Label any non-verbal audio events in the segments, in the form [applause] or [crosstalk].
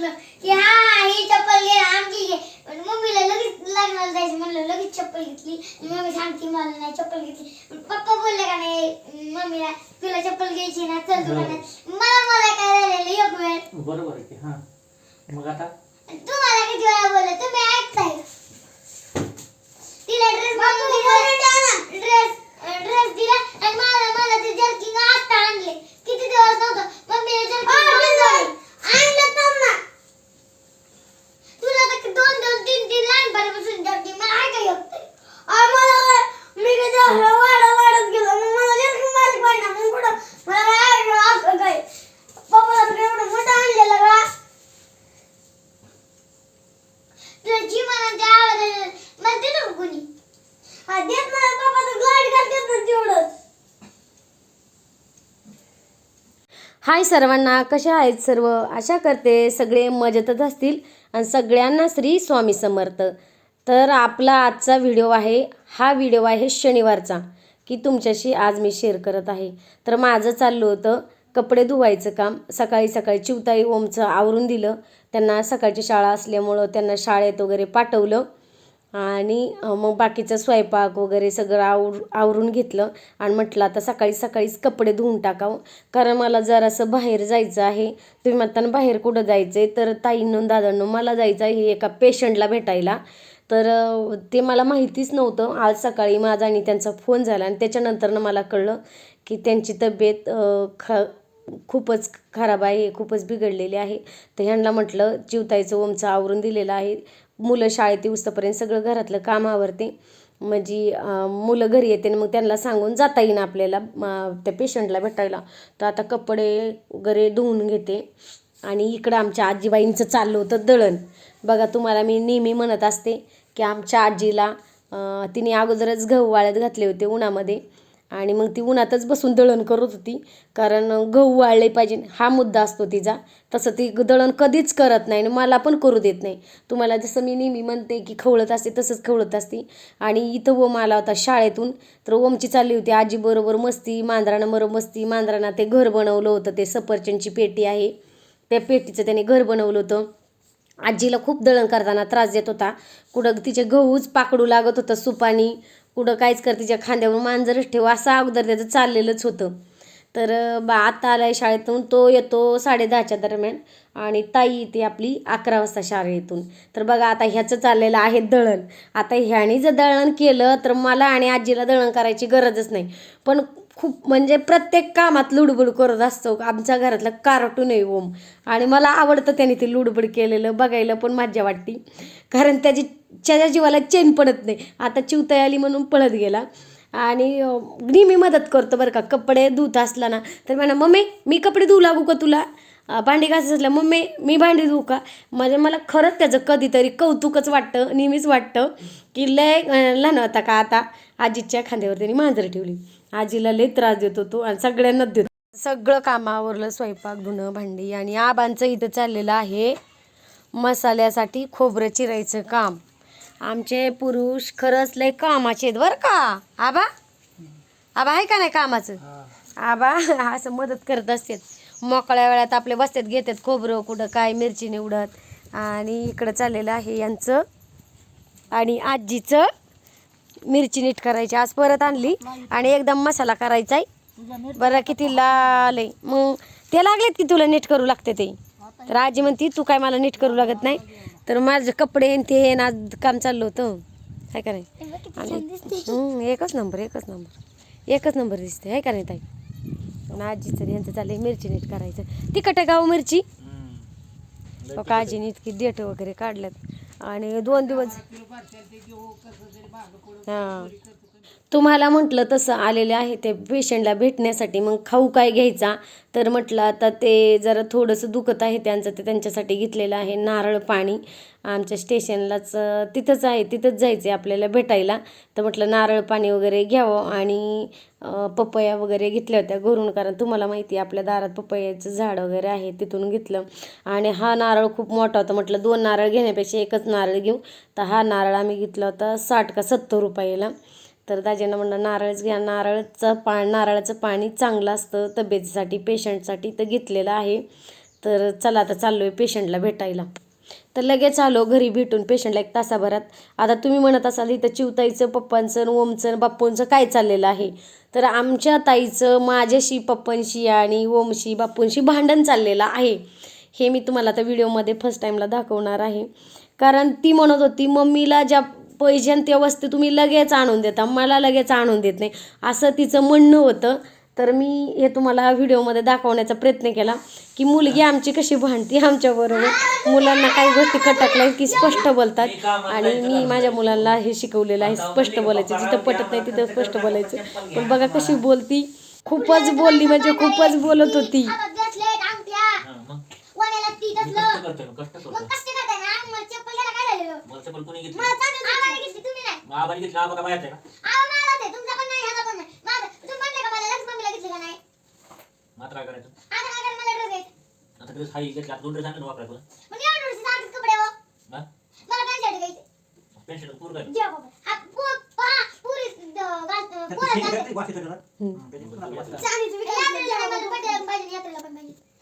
सांगितलं की हा हा, ही चप्पल घे आमची घे. पण मम्मीला लगेच लग्नाला जायचं म्हणलं लगेच चप्पल घेतली. मम्मी सांगते मला नाही चप्पल घेतली. पप्पा बोलले का नाही मम्मीला तुला चप्पल घ्यायची ना चल दुकानात. मला मला काय झालेलं एक वेळ. बरोबर आहे की मग आता तुम्हाला किती वेळा बोलले तुम्ही ऐकताय तिला ड्रेस बनवून दिला ड्रेस ड्रेस दिला आणि मला मला ते जर्किंग आता आणले किती दिवस नव्हतं मम्मीने जर्किंग आणलं तर ना तुला तर दोन दोन तीन तीन लहानपणापासून जर्किंग मला आहे का येत मला मी कधी वाढत वाढत गेलो मग मला जर्किंग मारली पाहिजे मग कुठं मला काय असं काय पप्पाला तर एवढं मोठं आणलेलं का तुझी म्हणून ते आवाज आला. मला देतो का कोणी हा देत नाही बाबा तर ना तेवढंच. हाय सर्वांना कशा आहेत सर्व? आशा करते सगळे मजेतच असतील आणि सगळ्यांना श्री स्वामी समर्थ. तर आपला आजचा व्हिडिओ आहे हा व्हिडिओ आहे शनिवारचा की तुमच्याशी आज मी शेअर करत आहे. तर माझं चाललं होतं कपडे धुवायचं काम. सकाळी सकाळी चिवताई ओमचं आवरून दिलं. त्यांना सकाळची शाळा असल्यामुळं त्यांना शाळेत वगैरे पाठवलं. आणि मग बाकीचं स्वयंपाक वगैरे सगळं आवर आवरून घेतलं आणि म्हटलं आता सकाळी सकाळीच कपडे धुवून टाकावं. कारण मला जरासं बाहेर जायचं आहे. तुम्ही म्हणताना बाहेर कुठं जायचं आहे तर ताईंनो दादांनो मला जायचं आहे एका पेशंटला भेटायला. तर ते मला माहितीच नव्हतं. आज सकाळी माझा आणि त्यांचा फोन झाला आणि त्याच्यानंतरनं मला कळलं की त्यांची तब्येत ख खूपच खराब आहे खूपच बिघडलेली आहे. तर ह्यांना म्हटलं चिवताईचं ओमचं आवरून दिलेलं आहे. मुलं शाळेत येऊस्तपर्यंत सगळं घरातलं काम आवरते. म्हणजे मुलं घरी येते आणि मग त्यांना सांगून जाता येईन आपल्याला त्या पेशंटला भेटायला. तर आता कपडे वगैरे धुवून घेते. आणि इकडं आमच्या आजीबाईंचं चाललं होतं दळण. बघा तुम्हाला मी नेहमी म्हणत असते की आमच्या आजीला तिने अगोदरच गहू वाळत घातले होते उन्हामध्ये. आणि मग ती उन्हातच बसून दळण करत होती. कारण गहू वाळले पाहिजे. हा मुद्दा असतो तिचा. तसं ती दळण कधीच करत नाही आणि मला पण करू देत नाही. तुम्हाला जसं मी नेहमी म्हणते की खवळत असते तसंच खवळत असते. आणि इथं ओम आला होता शाळेतून. तर ओमची चालली होती. आजीबरोबर मस्ती मांजरांना बरोबर मस्ती. मांजरांना ते घर बनवलं होतं. ते सफरचंदची पेटी आहे. त्या पेटीचं त्याने घर बनवलं होतं. आजीला खूप दळण करताना त्रास देत होता. कुठं तिचे गहूच पाकडू लागत होतं सुपानी. कुठं काहीच कर तिच्या खांद्यावर मांजरच ठेव असं अगोदर त्याचं चाललेलंच होतं. तर बा आता आलाय शाळेतून तो येतो साडेदहाच्या दरम्यान आणि ताई येते आपली अकरा वाजता शाळेतून. तर बघा आता ह्याचं चाललेलं आहे दळण. आता ह्याने जर दळण केलं तर मला आणि आजीला दळण करायची गरजच नाही. पण खूप म्हणजे प्रत्येक कामात लुडबुड करत असतो. आमच्या घरातलं कार्टून आहे ओम. आणि मला आवडतं त्याने ते लुडबुड केलेलं बघायला पण मज्जा वाटते. कारण त्याची त्याच्या जीवाला चेन पडत नाही. आता चिवताई आली म्हणून पळत गेला. आणि नेहमी मदत करतो बरं का. कपडे धुत असला ना तर म्हणा मम्मी मी कपडे धुऊ लागू का तुला? भांडी घासायचं असलं मम्मी मी भांडी धुऊ का? म्हणजे मला खरंच त्याचं कधीतरी कौतुकच वाटतं नेहमीच वाटतं. की लय अं, लहान होता का आता आजीच्या खांद्यावर त्यांनी मांजर ठेवली. आजीला लय त्रास देत होतो आणि सगळ्यांनाच देतो सगळं काम आवरलं स्वयंपाक धुणं भांडी आणि आबांचं इथं चाललेलं आहे मसाल्यासाठी खोबरं चिरायचं काम. आमचे पुरुष खरंच लय कामाचे आहेत बरं का? आबा? आबा आहे का नाही कामाचं? आबा असं मदत करत असतात. मोकळ्या वेळात आपले बसतात घेतात खोबरं कुठं काय मिरची निवडत. आणि इकडं चाललेलं आहे यांचं आणि आजीचं मिरची नीट करायची आज परत आणली आणि एकदम मसाला करायचा आहे. बरं किती लाल आहे. मग ते लागलेत की तुला नीट करू लागते ते? तर आजी म्हणती तू काय मला नीट करू लागत नाही. तर माझे कपडे ते आज काम चाललं होतं. काय का नाही? एकच नंबर एकच नंबर. एकच नंबर दिसते आहे का नाही ताई? आजीचं आणि यांचं चाललंय मिरची नीट करायचं. तिखट आहे गाव मिरची? हो का आजीने इतकी देठ वगैरे काढल्यात. आणि दोन दिवस हां. तुम्हाला म्हटलं तसं आलेले आहे ते पेशंटला भेटण्यासाठी मग खाऊ काय घ्यायचा? तर म्हटलं आता ते जरा थोडंसं दुखत आहे त्यांचं ते त्यांच्यासाठी घेतलेलं आहे नारळ पाणी. आमच्या स्टेशनलाच तिथंच आहे तिथंच जायचं आहे आपल्याला भेटायला. तर म्हटलं नारळ पाणी वगैरे घ्यावं आणि पपया वगैरे घेतल्या होत्या घरून कारण तुम्हाला माहिती आहे आपल्या दारात पपयाचं झाड वगैरे आहे तिथून घेतलं. आणि हा नारळ खूप मोठा होता म्हटलं दोन नारळ घेण्यापेक्षा एकच नारळ घेऊ. तर हा नारळ आम्ही घेतला होता साठ का सत्तर रुपयाला. तर दाजींना म्हणलं नारळच घ्या नारळचं पा नारळाचं पाणी चांगलं असतं तब्येतीसाठी पेशंटसाठी तर घेतलेलं आहे. तर चला आता चाललो आहे पेशंटला भेटायला. तर लगेच आलो घरी भेटून पेशंटला एक तासाभरात. आता तुम्ही म्हणत असाल इथं चिवताईचं पप्पांचं ओमचं बाप्पूंचं काय चाललेलं आहे? तर आमच्या ताईचं माझ्याशी पप्पांशी आणि ओमशी बाप्पूंशी भांडण चाललेलं आहे. हे मी तुम्हाला आता व्हिडिओमध्ये फर्स्ट टाईमला दाखवणार आहे. कारण ती म्हणत होती मम्मीला ज्या पाहिजे त्या वस्तू तुम्ही लगेच आणून देता. मला लगेच आणून देत नाही. असं तिचं म्हणणं होतं. तर मी हे तुम्हाला व्हिडिओमध्ये दाखवण्याचा प्रयत्न केला की मुलगी आमची कशी भांडती आमच्याबरोबर. मुलांना काही गोष्टी खटकल्या की स्पष्ट बोलतात. आणि मी माझ्या मुलांना हे शिकवलेलं आहे. स्पष्ट बोलायचं. जिथं पटत नाही तिथं स्पष्ट बोलायचं. पण बघा कशी बोलती. खूपच बोलली म्हणजे खूपच बोलत होती. हा, कष्ट मला चप्पल कोणी घेतली? आम्हाला घेतली तुम्ही नाही. मग आबाने घेतली आबा का बाहेर आहे का? आवा मला ते तुमचा पण नाही ह्याचा पण नाही. माझं तुम्ही म्हणले का मला लक्ष मम्मीला घेतली का नाही? मात्र काय करायचं? आता ड्रेस घ्यायचे. आता ड्रेस हाई घेतला. दोन ड्रेस आणले हो. हा? पेन्शन पूर काय हा पण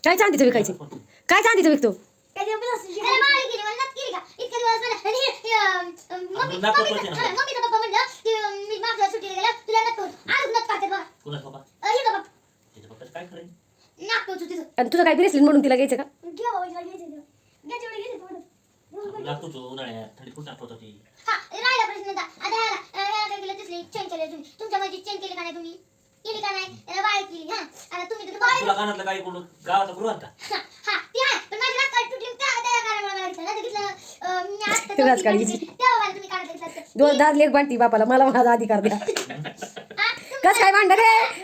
काय चांदीचं विकायची? काय चांदीचं विकतो? आणि तुझं काय ब्रेसलेट म्हणून तिला घ्यायचं का? केलं तुम्ही तुमच्या मध्ये चेंज केली का नाही तुम्ही केली का नाही वाय केली हा आता तुम्ही तिथं बाय तुला कानातलं काही कोण गावाचा गुरु आणता हा हा, ती आहे पण माझी रात तुटली त्या त्या कारणामुळे मला घेतलं नाही तर घेतलं घेतलं दोन दाद लेख बांधती बापाला. मला माझा अधिकार द्या. कस काय भांडण रे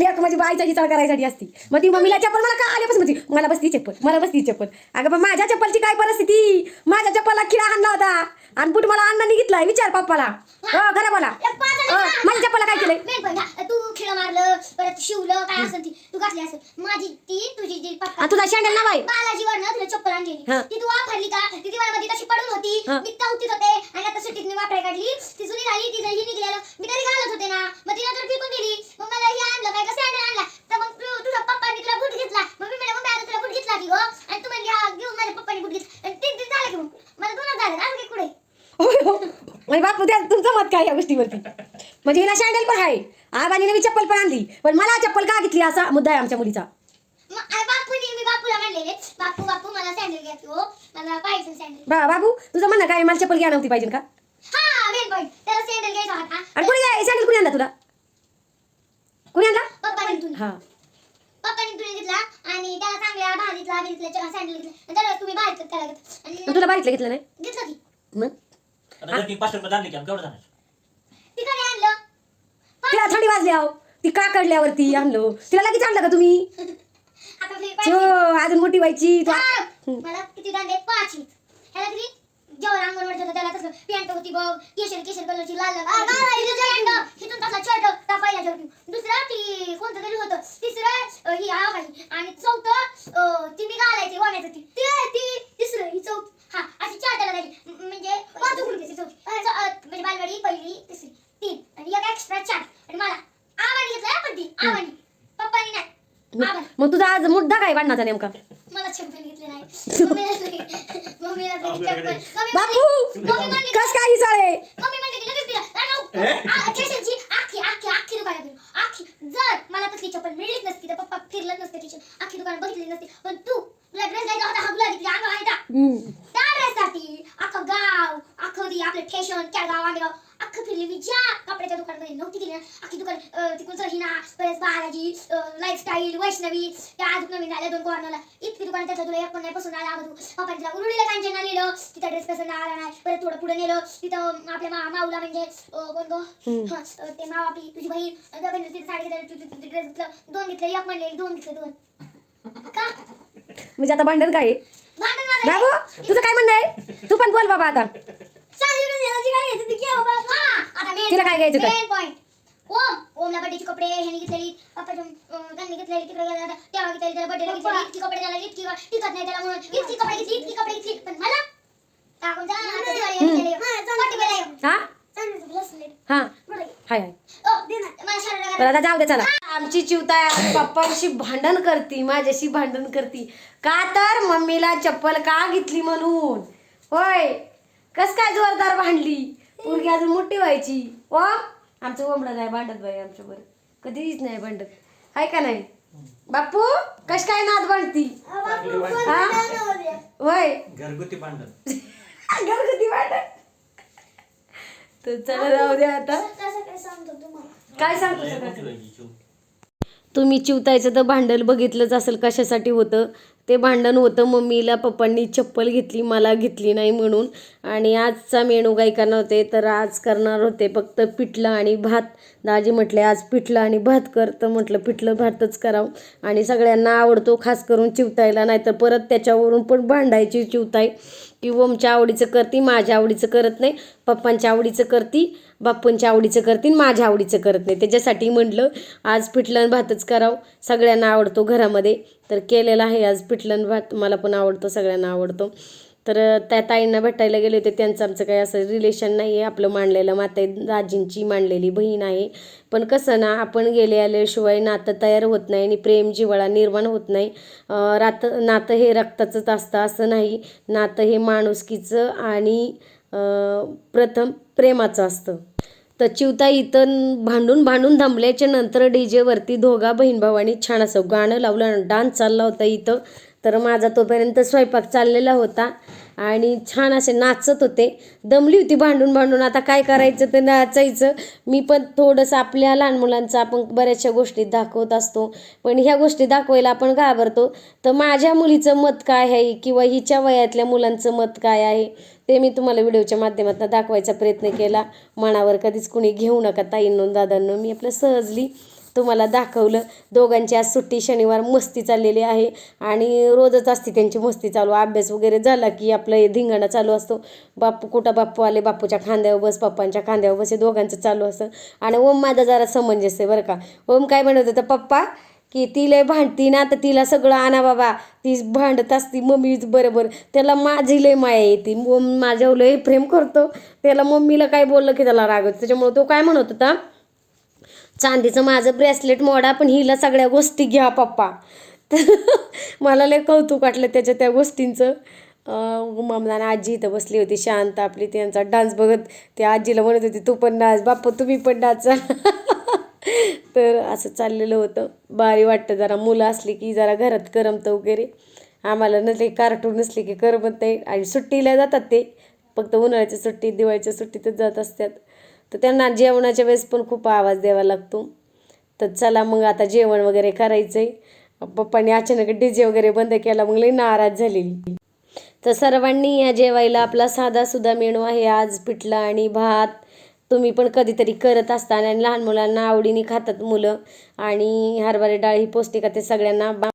लेख माझी बाईचा हिचाळ करायसाठी असती. मग ती मम्मीला चप्पल मला का आल्यापासून म्हणते मला बसती चप्पल मला बसती चप्पल. अगं पण माझ्या चप्पलची काय परिस्थिती? माझ्या चप्पलला खिळा आणला होता. आणि बुट मला अण्णांनी घेतलाय विचार पप्पाला. हो. खरं बोला. हो, ना. माझ्या चप्पलला काय केलंय? तू खिळं मारलं परत शिवलं काय असेल ती तू घातली असेल. माझी ती तुझी जी पप्पा तुझा शँडल ना बाई? बालाजी वरनं तुला चप्पल आणलेली हा. ती तू वापरली का? ती दिवाळीमध्ये तशी पडून होती. मी चौथीत होते आणि आता सुट्टीत मी वापराय काढली. ती जुनी झाली ती ही निघलेलं मी तरी घालत होते ना. मग तिला तर फेकून दिली मग मला हे आणलं काय का सँडल आणला. तर मग तू तुझ्या पप्पांनी तुला बूट घेतला. मग मी म्हणलं मग आता तुला बूट घेतला की गो. आणि तू म्हणली हा घेऊन माझ्या पप्पांनी बूट घेतला. आणि तीन तीन झालं की मग मला दोनच झालं आणखी कुठे हो म्हणजे बापू द्या तुमचं मत काय या गोष्टीवरती? म्हणजे हिला शँडल पण आहे. आबानी नवी चप्पल पण आणली. पण मला चप्पल का घेतली असा मुद्दा आहे आमच्या मुलीचा? बापूनी मी बापूला म्हणलेले बापू बापू मला सँडल घ्या हो. मला पाहिजे सँडल बा बाबू तुझं म्हणणं काय? मला चप्पल घ्या नव्हती पाहिजे का हा मेन पॉईंट त्याला सँडल घ्यायचा होता आणि कुणी काय सँडल कुणी आणला तुला कुणी आणला पप्पाने तुला हा. पप्पाने तुला घेतला आणि त्याला चांगल्या भाजीतला घेतला सँडल घेतला. आणि त्याला तुम्ही बाहेर त्याला घेतला. आणि मग तुला बारीतलं घेतलं नाही? घेतलं की. मग? आता जर ती पाचशे रुपये आणली की आम्ही केवढं जाणार? तिकडे आणलं. तिला थंडी वाजली आहो. ती का काढल्यावरती आणलो. तिला लगेच आणलं का तुम्ही? आता फ्री छो अजून मोठी व्हायची. तू- मला किती दांडे? पाच. ह्याला किती? जेवढं अंगणवाडी होतं त्याला तसं पॅन्ट होती बघ केशर केशर कलरची लाल हिथून तसला शर्ट त्या पहिल्या जर्किंग दुसरा ती कोणतं तरी होतं. तिसरं ही आवाजी. आणि चौथं ती मी घालायची वाण्याचं ती. ते ती. तिसरं ही चौथ. हा अशी चार त्याला म- म्हणजे पाच गुडघ्याची चौथी. अं, च- अं, म्हणजे बालवाडी पहिली तिसरी तीन. आणि एक एक्स्ट्रा चार. आणि मला आवाणी घेतला पण ती आवाणी पप्पानी नाही. मग तुझा आज मुद्दा काय वाढण्याचा नेमका? बापू कस काय हिसाळे जर मला तसली चप्पल मिळलीच नसती तर पप्पा फिरलंच नसतं टीचर आखी दुकान बघितली नसती पण तू तुला ड्रेस घ्यायचा होता हा गुलाबी अंगावर आहे. त्या ड्रेससाठी अख्खं गाव अख्खं ती आपलं स्टेशन केळगाव आंबेगाव अख्खं फिरली मी ज्या कपड्याच्या दुकानामध्ये नव्हती गेली ना अख्खी दुकान तिकडून सहिना परत बालाजी लाईफस्टाईल वैष्णवी त्या अजून नवीन आल्या दोन कॉर्नरला इतकी दुकान त्याचं तुला एक पण नाही पसंत आला तू पप्पाने तिला उरुळीला कांचनला नेलं तिथं ड्रेस पसंत आला नाही. परत थोडं पुढे नेलं. तिथं आपल्या मा माऊला म्हणजे कोण गो? ते माव आपली तुझी बहीण. बहिणीला तिथे साडी घेतली ड्रेस घेतलं. दोन घेतले एक म्हणले दोन घेतले दोन. का? म्हणजे आता भांडण काय? भांडण बाबू तुझं काय म्हणणं आहे? तू पण बोल बाबा आता. तिला काय घ्यायचं काय? मेन पॉइंट ओम ओमला बर्थडेचे कपडे ह्याने घेतलेली पप्पाच्या अं, त्यांनी घेतलेली तिकडे गेला होता, तेव्हा घेतलेली त्याला घेतलेली इतकी कपडे त्याला इतकी टिकत नाही त्याला म्हणून इतकी कपडे घेतली इतकी कपडे घेतली पण मला टाकून जा आता दिवाळी घेतलेली. पाठी बेला येऊ. हा चांदीचं bracelet. हा पुढे. हाय हाय ओ, दे ना, मला शाळेला बरं आता जाऊ दे चला आमची चिवताय पप्पांशी भांडण करती माझ्याशी भांडण करती का तर मम्मीला चप्पल का घेतली म्हणून होय कस काय जोरदार भांडली पोरगी अजून मोठी व्हायची. ओ आमचं ओमडं नाही भांडत बाई आमच्या बरं. कधीच नाही भांडत. हाय का नाही? बापू कस काय नाद भांडती हा? होय. घरगुती भांडण. [laughs] घरगुती भांडण. तर चला जाऊ दे आता. कसं काय सांगतो सगळं? तुम्ही चिवतायचं तर भांडण बघितलंच असेल कशासाठी होतं. ते भांडण होतं. मम्मीला पप्पांनी चप्पल घेतली मला घेतली नाही म्हणून. आणि आजचा मेनू काही करणार होते? तर आज करणार होते फक्त पिठलं आणि भात. दाजी म्हटले आज पिठलं आणि भात कर. तर म्हटलं पिठलं भातच करावं. आणि सगळ्यांना आवडतो खास करून चिवतायला. नाही तर परत त्याच्यावरून पण भांडायची चिवताय. की ओमच्या आवडीचं करती माझ्या आवडीचं करत नाही. पप्पांच्या आवडीचं करती बाप्पांच्या आवडीचं करते आणि माझ्या आवडीचं करत नाही. त्याच्यासाठी म्हटलं आज पिठलं आणि भातच करावं. सगळ्यांना आवडतो घरामध्ये. तर केलेलं आहे. आज पिठलं भात मला पण आवडतो सगळ्यांना आवडतो. तर त्या ताईंना भेटायला गेले होते. त्यांचं आमचं काही असं रिलेशन नाही आहे आपलं मांडलेलं माता दाजींची मांडलेली बहीण आहे. पण कसं ना आपण गेले आल्याशिवाय नातं तयार होत नाही आणि प्रेम जिवळा निर्माण होत नाही. रात नातं हे रक्ताचंच असतं असं नाही. नातं हे माणुसकीचं आणि प्रथम प्रेमाचं असतं. चिवता इथं भांडून भांडून थांबल्याच्या नंतर डी जेवरती दोघा बहीण भावानी छान असं गाणं लावलं डान्स चालला होता इथं. तर माझा तोपर्यंत स्वयंपाक चाललेला होता आणि छान असे नाचत होते. दमली होती भांडून भांडून. आता काय करायचं? ते नाचायचं. मी पण थोडंसं आपल्या लहान मुलांचं आपण बऱ्याचशा गोष्टी दाखवत असतो. पण ह्या गोष्टी दाखवायला आपण घाबरतो. तर माझ्या मुलीचं मत काय आहे? किंवा हिच्या वयातल्या मुलांचं मत काय आहे? ते मी तुम्हाला व्हिडिओच्या माध्यमातून दाखवायचा प्रयत्न केला. मनावर कधीच कुणी घेऊ नका ताईंनो दादांनो. मी आपलं सहजली तुम्हाला दाखवलं. दोघांची आज सुट्टी शनिवार मस्ती चाललेली आहे आणि रोजच असते त्यांची मस्ती चालू. अभ्यास वगैरे झाला की आपलं हे धिंगाणा चालू असतो. बापू कुठं बाप्पू आले? बापूच्या खांद्यावर बस पप्पांच्या खांद्यावर बस हे दोघांचं चालू असतं. आणि ओम माझा जरा समंजस आहे बरं का. ओम काय म्हणत होतं? पप्पा की ती भांडती ना तर तिला सगळं आणा बाबा. ती भांडत असती मम्मीच बरोबर. त्याला माझी लय माया येते. मग माझ्यावर लय प्रेम करतो. त्याला मम्मीला काय बोललं की त्याला रागवत त्याच्यामुळे तो काय म्हणत होता चांदीचं माझं ब्रेसलेट मोडा पण हिला सगळ्या गोष्टी घ्या पप्पा. तर [laughs] मला लय कौतुक वाटलं त्याच्या त्या गोष्टींचं. ममदान आणि आजी इथं बसली होती शांत आपली. त्यांचा डान्स बघत त्या आजीला म्हणत होती तू पण डान्स बाप्पा तुम्ही पण डान्स [laughs] [laughs] तर असं चाललेलं होतं. भारी वाटतं जरा. मुलं असली की जरा घरात करमतं वगैरे. आम्हाला नसले कार्टून नसले की करमत नाही. आणि सुट्टीला जातात ते. फक्त उन्हाळ्याच्या सुट्टीत दिवाळीच्या सुट्टीतच जात असतात. तर त्यांना जेवणाच्या वेळेस पण खूप आवाज द्यावा लागतो. तर चला मग आता जेवण वगैरे करायचं आहे पप्पाने अचानक डी जे वगैरे बंद केला. मग लई नाराज झालेली. तर सर्वांनी या जेवायला आपला साधा सुद्धा मेनू आहे. आज पिठला आणि भात तुम्ही पण कधीतरी करत असता आणि लहान मुलांना आवडीने खातात मुलं. आणि हरभरे डाळ ही पौष्टिक आहे ते सगळ्यांना